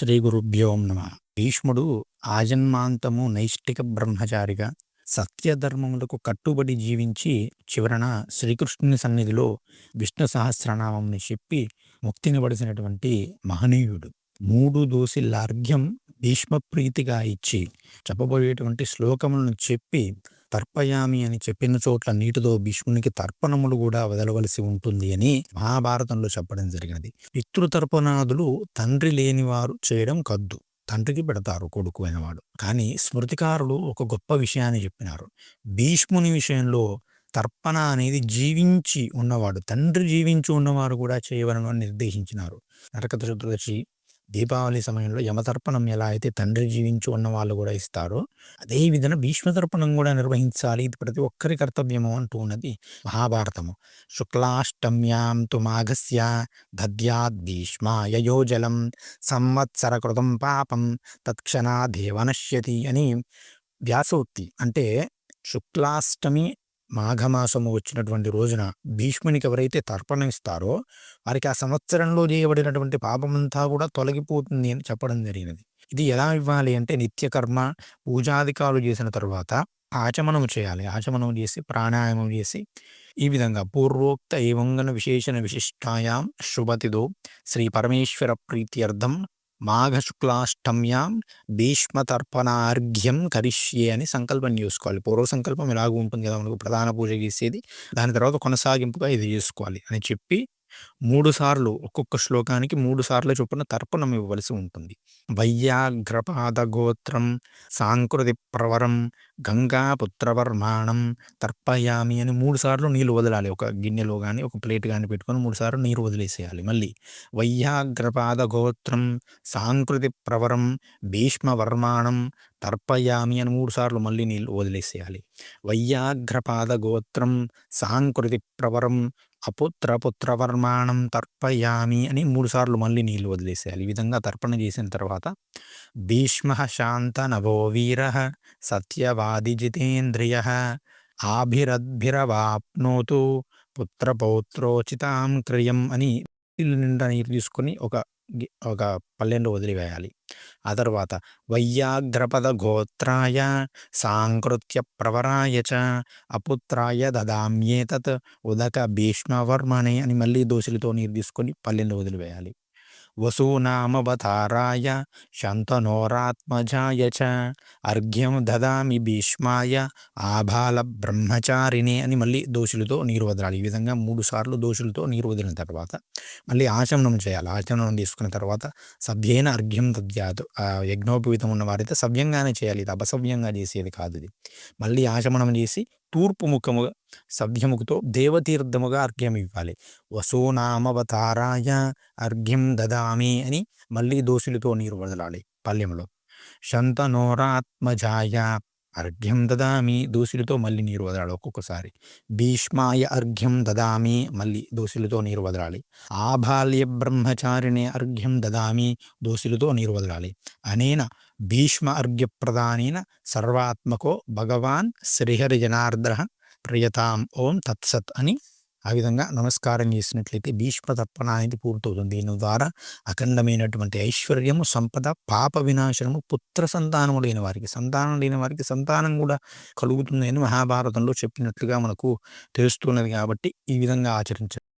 శ్రీ గురుభ్యో నమ. భీష్ముడు ఆజన్మాంతము నైష్టిక బ్రహ్మచారిగా సత్యధర్మములకు కట్టుబడి జీవించి చివరన శ్రీకృష్ణుని సన్నిధిలో విష్ణు సహస్రనామంని చెప్పి ముక్తిని పడిసినటువంటి మహనీయుడు. మూడు దోసిలార్ఘ్యం భీష్మ ప్రీతిగా ఇచ్చి చెప్పబోయేటువంటి శ్లోకములను చెప్పి తర్పయామి అని చెప్పిన చోట్ల నీటితో భీష్మునికి తర్పణములు కూడా వదలవలసి ఉంటుంది అని మహాభారతంలో చెప్పడం జరిగినది. పితృతర్పణాదులు తండ్రి లేనివారు చేయడం కద్దు. తండ్రికి పెడతారు కొడుకు అయినవాడు. కానీ స్మృతికారులు ఒక గొప్ప విషయాన్ని చెప్పినారు. భీష్ముని విషయంలో తర్పణ అనేది జీవించి ఉన్నవాడు తండ్రి జీవించి ఉన్నవారు కూడా చేయవలను నిర్దేశించినారు. నరక చతుర్దశి దీపావళి సమయంలో యమతర్పణం ఎలా అయితే తండ్రి జీవించి ఉన్న వాళ్ళు కూడా ఇస్తారో అదే విధంగా భీష్మతర్పణం కూడా నిర్వహించాలి. ఇది ప్రతి ఒక్కరి కర్తవ్యము అంటూ ఉన్నది మహాభారతము. శుక్లాష్టమ్యాం తు మాఘస్య దద్యాద్ భీష్మాయయోజలం సంవత్సర కృతం పాపం తత్క్షణాదేవ నశ్యతి అని వ్యాసోక్తి. అంటే శుక్లాష్టమి మాఘమాసము వచ్చినటువంటి రోజున భీష్మునికి ఎవరైతే తర్పణమిస్తారో వారికి ఆ సంవత్సరంలో చేయబడినటువంటి పాపమంతా కూడా తొలగిపోతుంది అని చెప్పడం జరిగినది. ఇది ఎలా ఇవ్వాలి అంటే నిత్యకర్మ పూజాధికారులు చేసిన తర్వాత ఆచమనం చేయాలి. ఆచమనం చేసి ప్రాణాయామం చేసి ఈ విధంగా పూర్వోక్త ఏవంగన విశేషణ విశిష్టాయాం శుభతిదో శ్రీ పరమేశ్వర ప్రీత్యర్థం మాఘశుక్లాష్టమ్యాం భీష్మతర్పణార్ఘ్యం కరిష్యే అని సంకల్పం చేసుకోవాలి. పూర్వ సంకల్పం ఎలాగ ఉంటుంది కదా మనకు? ప్రధాన పూజ చేసేది. దాని తర్వాత కొనసాగింపుగా ఇది చేసుకోవాలి అని చెప్పి మూడు సార్లు ఒక్కొక్క శ్లోకానికి మూడు సార్లు చొప్పున తర్పణం ఇవ్వవలసి ఉంటుంది. వయ్యాగ్రపాద గోత్రం సాంకృతి ప్రవరం గంగా పుత్రవర్మాణం తర్పయామి అని మూడు సార్లు నీళ్ళు వదలాలి. ఒక గిన్నెలో కానీ ఒక ప్లేట్ కానీ పెట్టుకొని మూడు సార్లు నీరు వదిలేసేయాలి. మళ్ళీ వయ్యాగ్రపాద గోత్రం సాంకృతి ప్రవరం భీష్మవర్మాణం తర్పయామి అని మూడు సార్లు మళ్ళీ నీళ్ళు వదిలేసేయాలి. వయ్యాగ్రపాద గోత్రం సాంకృతి ప్రవరం అపుత్ర పుత్రవర్మాణం తర్పయామి అని మూడుసార్లు మళ్ళీ నీళ్ళు వదిలేసేయాలి. ఈ విధంగా తర్పణ చేసిన తర్వాత భీష్మ శాంత నభో వీర సత్యవాది జితేంద్రియ ఆభిరద్భిరవాప్నోతు పుత్రపౌత్రోచితాం క్రియం అని ఇల్లు నిండా నీరు తీసుకొని ఒక ఒక పల్లెండు వదిలివేయాలి. ఆ తర్వాత వయ్యాగ్రపద గోత్రాయ సాంకృత్య ప్రవరాయ చ అపుత్రాయ దదామ్యేతత్ ఉదక భీష్మవర్మనే అని మళ్ళీ దోషులతో నీరు తీసుకొని పల్లెండు వదిలివేయాలి. వసూనామవతారాయ శంతనోరాత్మజాయ చ అర్ఘ్యం దదామి భీష్మాయ ఆభాల బ్రహ్మచారిణే అని మళ్ళీ దోషులతో నీరు వదలాలి. ఈ విధంగా మూడు సార్లు దోషులతో నీరు వదిలిన తర్వాత మళ్ళీ ఆచమనం చేయాలి. ఆచమనం తీసుకున్న తర్వాత సభ్యేన అర్ఘ్యం తద్యాత్ యజ్ఞోపవీతం ఉన్న వారైతే సవ్యంగానే చేయాలి. ఇది అపసవ్యంగా చేసేది కాదు ఇది. మళ్ళీ ఆచమనం చేసి తూర్పు ముఖముగా సభ్యముఖతో దేవతీర్థముగా అర్ఘ్యం ఇవ్వాలి. వసూనామవతారాయ అర్ఘ్యం దదామి అని మళ్ళీ దోషులతో నీరు వదలాలి పల్లెంలో శంతనోరాత్మజాయ అర్ఘ్యం దదామి దోషులతో మళ్ళీ నీరు వదలాలి ఒక్కొక్కసారి. భీష్మాయ అర్ఘ్యం దదామి మళ్ళీ దోషులతో నీరు వదలాలి. ఆబాల్య బ్రహ్మచారిణే అర్ఘ్యం దదామి దోషులతో నీరు వదలాలి. అనేన భీష్మ అర్ఘ్యప్రదానేన సర్వాత్మకో భగవాన్ శ్రీహరి జనార్ద్ర ప్రియతాం ఓం తత్సత్ అని ఆ విధంగా నమస్కారం చేసినట్లయితే భీష్మ తర్పణ అనేది పూర్తవుతుంది. దీని ద్వారా అఖండమైనటువంటి ఐశ్వర్యము సంపద పాప వినాశనము పుత్ర సంతానము లేని వారికి సంతానం లేని వారికి సంతానం కూడా కలుగుతుందని మహాభారతంలో చెప్పినట్లుగా మనకు తెలుస్తున్నది కాబట్టి ఈ విధంగా ఆచరించారు